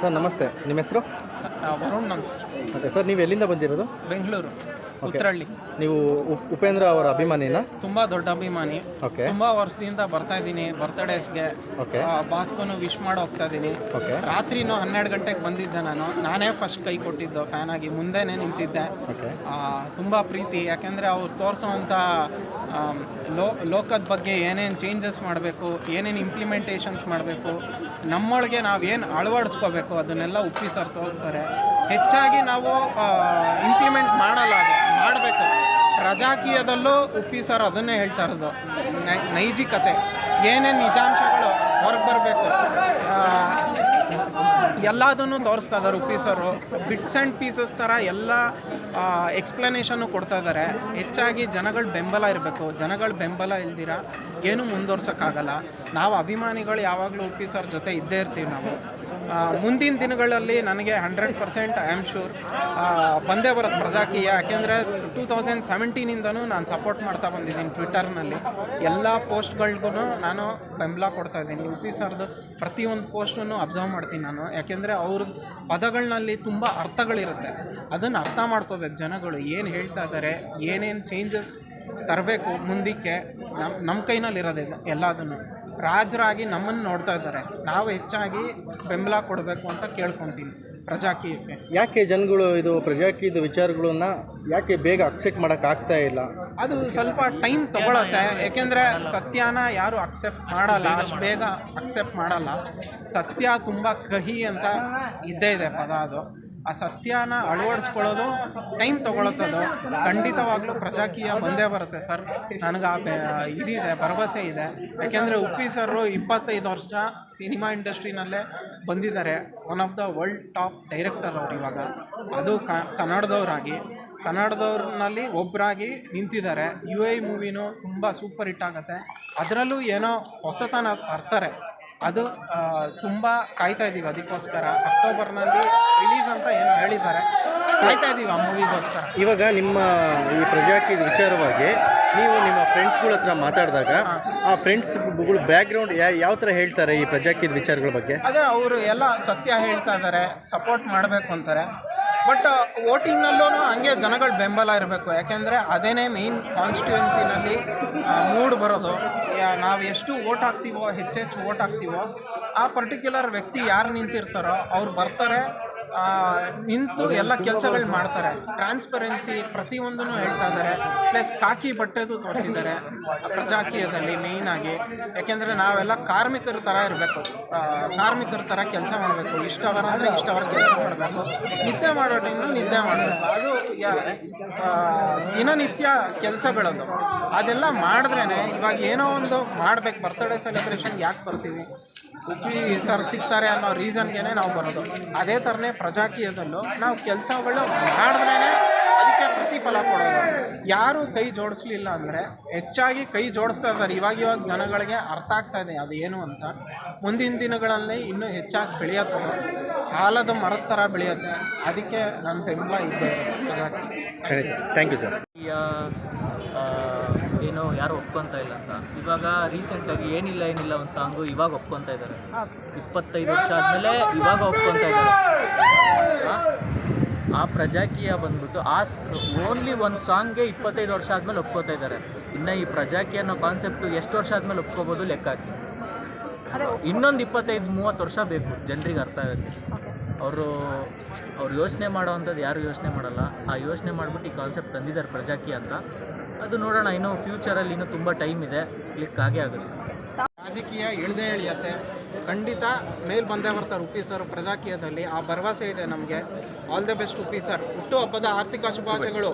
Sir ನಮಸ್ತೆ. ನಿಮ್ಮ ಹೆಸರು? ವರುಣ್ ಓಕೆ ಸರ್ ನೀವು ಎಲ್ಲಿಂದ ಬಂದಿರೋದು? ಬೆಂಗಳೂರು ಉತ್ತರಹಳ್ಳಿ ನೀವು ಉಪ್- ಉಪೇಂದ್ರ ಅವರ ಅಭಿಮಾನಿನ? ತುಂಬಾ ದೊಡ್ಡ ಅಭಿಮಾನಿ. ಓಕೆ. ತುಂಬಾ ವರ್ಷದಿಂದ ಬರ್ತಾ ಇದ್ದೀನಿ ಬರ್ತ್ಡೇಸ್ಗೆ ಓಕೆ. ಬಾಸ್ಗೂ ವಿಶ್ ಮಾಡಿ ಹೋಗ್ತಾ ಇದ್ದೀನಿ. ಓಕೆ. ರಾತ್ರಿನೂ ಹನ್ನೆರಡು ಗಂಟೆಗೆ ಬಂದಿದ್ದೆ ನಾನು. ನಾನೇ ಫಸ್ಟ್ ಕೈ ಕೊಟ್ಟಿದ್ದು ಫ್ಯಾನ್ ಆಗಿ ಮುಂದೆನೇ ನಿಂತಿದ್ದೆ. ಓಕೆ. ತುಂಬ ಪ್ರೀತಿ. ಯಾಕೆಂದರೆ ಅವ್ರು ತೋರಿಸೋವಂಥ ಲೋ ಲೋಕದ ಬಗ್ಗೆ ಏನೇನು ಚೇಂಜಸ್ ಮಾಡಬೇಕು ಏನೇನು ಇಂಪ್ಲಿಮೆಂಟೇಷನ್ಸ್ ಮಾಡಬೇಕು ನಮ್ಮೊಳಗೆ ನಾವೇನು ಅಳವಡಿಸ್ಕೋಬೇಕು ಅದನ್ನೆಲ್ಲ ಉಪ್ಪಿ ಸರ್ ತೋರಿಸ್ತಾರೆ. ಹೆಚ್ಚಾಗಿ ನಾವು ಇಂಪ್ಲಿಮೆಂಟ್ ಮಾಡಲ್ಲ ಅದು, ಮಾಡಬೇಕು. ಪ್ರಜಾಕೀಯದಲ್ಲೂ ಉಪ್ಪಿ ಸರ್ ಅದನ್ನೇ ಹೇಳ್ತಾ ಇರೋದು. ನೈಜಿಕತೆ. ಏನೇನು ನಿಜಾಂಶಗಳು ಹೊರಗೆ ಬರಬೇಕು? ಎಲ್ಲದನ್ನು ತೋರಿಸ್ತಾ ಇದ್ದಾರೆ ಉಪ್ಪಿಸೋರು ಬಿಟ್ಸ್ ಆ್ಯಂಡ್ ಪೀಸಸ್ ಥರ ಎಲ್ಲ ಎಕ್ಸ್ಪ್ಲನೇಷನ್ನು ಕೊಡ್ತಾ ಇದ್ದಾರೆ. ಹೆಚ್ಚಾಗಿ ಜನಗಳ ಬೆಂಬಲ ಇರಬೇಕು. ಜನಗಳ ಬೆಂಬಲ ಇಲ್ದಿರ ಏನೂ ಮುಂದುವರ್ಸೋಕ್ಕಾಗಲ್ಲ. ನಾವು ಅಭಿಮಾನಿಗಳು ಯಾವಾಗಲೂ ಉಪ್ಪಿ ಸರ್ ಜೊತೆ ಇದ್ದೇ ಇರ್ತೀವಿ ನಾವು. ಮುಂದಿನ ದಿನಗಳಲ್ಲಿ ನನಗೆ hundred percent I am sure ಬಂದೇ ಬರೋದು ಪ್ರಜಾಕೀಯ. ಯಾಕೆಂದರೆ ಟೂ ತೌಸಂಡ್ ಸೆವೆಂಟೀನಿಂದನೂ ನಾನು ಸಪೋರ್ಟ್ ಮಾಡ್ತಾ ಬಂದಿದ್ದೀನಿ ಟ್ವಿಟರ್ನಲ್ಲಿ ಎಲ್ಲ ಪೋಸ್ಟ್ಗಳಿಗೂ ನಾನು ಬೆಂಬಲ ಕೊಡ್ತಾ ಇದ್ದೀನಿ. ಉಪ್ಪಿ ಸರ್ದು ಪ್ರತಿಯೊಂದು ಪೋಸ್ಟನ್ನು ಅಬ್ಸರ್ವ್ ಮಾಡ್ತೀನಿ ನಾನು. ಯಾಕೆಂದರೆ ಅವ್ರ ಪದಗಳಲ್ಲಿ ತುಂಬ ಅರ್ಥಗಳಿರುತ್ತೆ. ಅದನ್ನು ಅರ್ಥ ಮಾಡ್ಕೋಬೇಕು. ಜನಗಳು ಏನು ಹೇಳ್ತಾ ಇದ್ದಾರೆ ಏನೇನು ಚೇಂಜಸ್ ತರಬೇಕು ಮುಂದಕ್ಕೆ ನಮ್ಮ ನಮ್ಮ ಕೈನಲ್ಲಿ ಇರೋದಿಲ್ಲ ಎಲ್ಲದನ್ನು. ರಾಜರಾಗಿ ನಮ್ಮನ್ನು ನೋಡ್ತಾ ಇದ್ದಾರೆ. ನಾವು ಹೆಚ್ಚಾಗಿ ಬೆಂಬಲ ಕೊಡಬೇಕು ಅಂತ ಕೇಳ್ಕೊತೀನಿ ಪ್ರಜಾಕೀಯಕ್ಕೆ. ಯಾಕೆ ಜನಗಳು ಇದು ಪ್ರಜಾಕೀಯದ ವಿಚಾರಗಳನ್ನ ಯಾಕೆ ಬೇಗ ಅಕ್ಸೆಪ್ಟ್ ಮಾಡೋಕ್ಕಾಗ್ತಾ ಇಲ್ಲ? ಅದು ಸ್ವಲ್ಪ ಟೈಮ್ ತಗೊಳತ್ತೆ. ಯಾಕೆಂದ್ರೆ ಸತ್ಯನ ಯಾರು ಅಕ್ಸೆಪ್ಟ್ ಮಾಡಲ್ಲ ಅಷ್ಟು ಬೇಗ ಅಕ್ಸೆಪ್ಟ್ ಮಾಡಲ್ಲ. ಸತ್ಯ ತುಂಬ ಕಹಿ ಅಂತ ಇದ್ದೇ ಇದೆ ಪದ ಅದು. ಆ ಸತ್ಯನ ಅಳವಡಿಸ್ಕೊಳ್ಳೋದು ಟೈಮ್ ತೊಗೊಳತ್ತದು ಖಂಡಿತವಾಗ್ಲೂ ಪ್ರಜಾಕೀಯ ಬಂದೇ ಬರುತ್ತೆ ಸರ್. ನನಗೆ ಆ ಇದಿದೆ, ಭರವಸೆ ಇದೆ. ಯಾಕೆಂದರೆ ಉಪ್ಪಿ ಸರು ಇಪ್ಪತ್ತೈದು ವರ್ಷ ಸಿನಿಮಾ ಇಂಡಸ್ಟ್ರಿನಲ್ಲೇ ಬಂದಿದ್ದಾರೆ. One of the world top director ಅವ್ರು ಇವಾಗ. ಅದು ಕನ್ನಡದವರಾಗಿ. ಕನ್ನಡದವ್ರನ್ನಲ್ಲಿ ಒಬ್ಬರಾಗಿ ನಿಂತಿದ್ದಾರೆ. ಯು ಐ ಮೂವಿನೂ ತುಂಬ ಸೂಪರ್ ಹಿಟ್ ಆಗುತ್ತೆ. ಅದರಲ್ಲೂ ಏನೋ ಹೊಸತನ ತರ್ತಾರೆ. ಅದು ತುಂಬ ಕಾಯ್ತಾ ಇದ್ದೀವಿ ಅದಕ್ಕೋಸ್ಕರ. ಅಕ್ಟೋಬರ್ನಲ್ಲಿ ರಿಲೀಸ್ ಅಂತ ಏನೋ ಹೇಳಿದ್ದಾರೆ. ಕಾಯ್ತಾ ಇದ್ದೀವಿ ಆ ಮೂವಿಗೋಸ್ಕರ ಇವಾಗ ನಿಮ್ಮ ಈ ಪ್ರಜಾಕಿ ವಿಚಾರವಾಗಿ ನೀವು ನಿಮ್ಮ ಫ್ರೆಂಡ್ಸ್ಗಳ ಹತ್ರ ಮಾತಾಡಿದಾಗ ಆ ಫ್ರೆಂಡ್ಸ್ಗಳು ಬ್ಯಾಕ್ಗ್ರೌಂಡ್ ಯಾವ ಥರ ಹೇಳ್ತಾರೆ ಈ ಪ್ರಜಾಕಿದ ವಿಚಾರಗಳ ಬಗ್ಗೆ? ಅದೇ ಅವರು ಎಲ್ಲ ಸತ್ಯ ಹೇಳ್ತಾ ಇದ್ದಾರೆ ಸಪೋರ್ಟ್ ಮಾಡಬೇಕು ಅಂತಾರೆ. ಬಟ್ ವೋಟಿಂಗ್ನಲ್ಲೂ ಹಂಗೆ ಜನಗಳ ಬೆಂಬಲ ಇರಬೇಕು. ಯಾಕೆಂದರೆ ಅದೇನೇ ಮೇಯ್ನ್ ಕಾನ್ಸ್ಟಿಟ್ಯೂನ್ಸಿನಲ್ಲಿ ಮೂಡ್ ಬರೋದು ನಾವು ಎಷ್ಟು ವೋಟ್ ಹಾಕ್ತೀವೋ, ಹೆಚ್ಚೆಚ್ಚು ವೋಟ್ ಹಾಕ್ತೀವೋ, ಆ ಪರ್ಟಿಕ್ಯುಲರ್ ವ್ಯಕ್ತಿ ಯಾರು ನಿಂತಿರ್ತಾರೋ, ಅವ್ರು ಬರ್ತಾರೆ ನಿಂತು ಎಲ್ಲ ಕೆಲಸಗಳು ಮಾಡ್ತಾರೆ. ಟ್ರಾನ್ಸ್ಪರೆನ್ಸಿ ಪ್ರತಿಯೊಂದನ್ನು ಹೇಳ್ತಾ ಇದ್ದಾರೆ ಪ್ಲಸ್ ಕಾಕಿ ಬಟ್ಟೆದು ತೋರಿಸಿದ್ದಾರೆ ಪ್ರಜಾಕೀಯದಲ್ಲಿ ಮೇಯ್ನ್ ಆಗಿ. ಯಾಕೆಂದರೆ ನಾವೆಲ್ಲ ಕಾರ್ಮಿಕರ ಥರ ಇರಬೇಕು. ಕಾರ್ಮಿಕರ ಥರ ಕೆಲಸ ಮಾಡಬೇಕು. ಇಷ್ಟವರ ಅಂದರೆ ಇಷ್ಟವರ ಕೆಲಸ ಮಾಡಬೇಕು. ನಿದ್ದೆ ಮಾಡೋ ಟೈಮಲ್ಲಿ ನಿದ್ದೆ ಮಾಡಬೇಕು. ಅದು ದಿನನಿತ್ಯ ಕೆಲಸಗಳದು. ಅದೆಲ್ಲ ಮಾಡಿದ್ರೇ ಇವಾಗ ಏನೋ ಒಂದು ಮಾಡ್ಬೇಕು. ಬರ್ತ್ಡೇ ಸೆಲೆಬ್ರೇಷನ್ ಯಾಕೆ ಬರ್ತೀವಿ? ಸರ್ ಸಿಗ್ತಾರೆ ಅನ್ನೋ ರೀಸನ್ಗೆ ನಾವು ಬರೋದು. ಅದೇ ಥರನೇ ಪ್ರಜಾಕೀಯದಲ್ಲೂ ನಾವು ಕೆಲಸಗಳು ಮಾಡಿದ್ರೇ ಅದಕ್ಕೆ ಪ್ರತಿಫಲ ಕೊಡೋದು. ಯಾರು ಕೈ ಜೋಡಿಸ್ಲಿಲ್ಲ ಅಂದರೆ ಹೆಚ್ಚಾಗಿ ಕೈ ಜೋಡಿಸ್ತಾ ಇದ್ದಾರೆ. ಇವಾಗ ಇವಾಗ ಜನಗಳಿಗೆ ಅರ್ಥ ಆಗ್ತಾ ಇದೆ ಅದು ಏನು ಅಂತ. ಮುಂದಿನ ದಿನಗಳಲ್ಲಿ ಇನ್ನೂ ಹೆಚ್ಚಾಗಿ ಬೆಳೆಯುತ್ತದೆ ಕಾಲದ ಮರದ ಥರ ಬೆಳೆಯುತ್ತೆ. ಅದಕ್ಕೆ ನನ್ನ ಬೆಂಬಲ ಇದ್ದೇನೆ ಪ್ರಜಾಕೀಯ. ಥ್ಯಾಂಕ್ ಯು ಸರ್ ಏನು ಯಾರು ಒಪ್ಕೊಂತ ಇಲ್ಲ. ಅಂತ ಇವಾಗ ರೀಸೆಂಟಾಗಿ ಏನಿಲ್ಲ ಏನಿಲ್ಲ ಒಂದು ಸಾಂಗು ಇವಾಗ ಒಪ್ಕೊಂತ ಇದ್ದಾರೆ ಇಪ್ಪತ್ತೈದು ವರ್ಷ ಆದಮೇಲೆ ಇವಾಗ ಒಪ್ಕೊಂತ ಇದ್ದಾರೆ ಆ? ಪ್ರಜಾಕೀಯ ಬಂದ್ಬಿಟ್ಟು ಆ ಓನ್ಲಿ ಒಂದು ಸಾಂಗ್ಗೆ ಇಪ್ಪತ್ತೈದು ವರ್ಷ ಆದಮೇಲೆ ಒಪ್ಕೋತಾ ಇದ್ದಾರೆ ಇನ್ನು ಈ ಪ್ರಜಾಕೀಯ ಅನ್ನೋ ಕಾನ್ಸೆಪ್ಟ್ ಎಷ್ಟು ವರ್ಷ ಆದಮೇಲೆ ಒಪ್ಕೋಬೋದು ಲೆಕ್ಕ ಹಾಕಿ. ಇನ್ನೊಂದು ಇಪ್ಪತ್ತೈದು ಮೂವತ್ತು ವರ್ಷ ಬೇಕು ಜನರಿಗೆ ಅರ್ಥ ಆಗುತ್ತೆ ಅವರು ಅವ್ರು ಯೋಚನೆ ಮಾಡೋ ಅಂಥದ್ದು ಯಾರು ಯೋಚನೆ ಮಾಡಲ್ಲ. ಆ ಯೋಚನೆ ಮಾಡಿಬಿಟ್ಟು ಈ ಕಾನ್ಸೆಪ್ಟ್ ತಂದಿದ್ದಾರೆ ಪ್ರಜಾಕೀಯ ಅಂತ. ಅದು ನೋಡೋಣ ಇನ್ನೂ ಫ್ಯೂಚರಲ್ಲಿ ಇನ್ನು ತುಂಬ ಟೈಮ್ ಇದೆ. ಕ್ಲಿಕ್ ಆಗೇ ಆಗುತ್ತೆ. ರಾಜಕೀಯ ಇಳ್ದೇ ಎಳಿಯತ್ತೆ ಖಂಡಿತ ಮೇಲ್ ಬಂದೇ ಬರ್ತಾರೆ ಉಪ್ಪಿ ಸರ್ ಪ್ರಜಾಕೀಯದಲ್ಲಿ. ಆ ಭರವಸೆ ಇದೆ ನಮಗೆ. All the best Uppi sir. ಹುಟ್ಟುಹಬ್ಬದ ಆರ್ಥಿಕ ಶುಭಾಶಯಗಳು.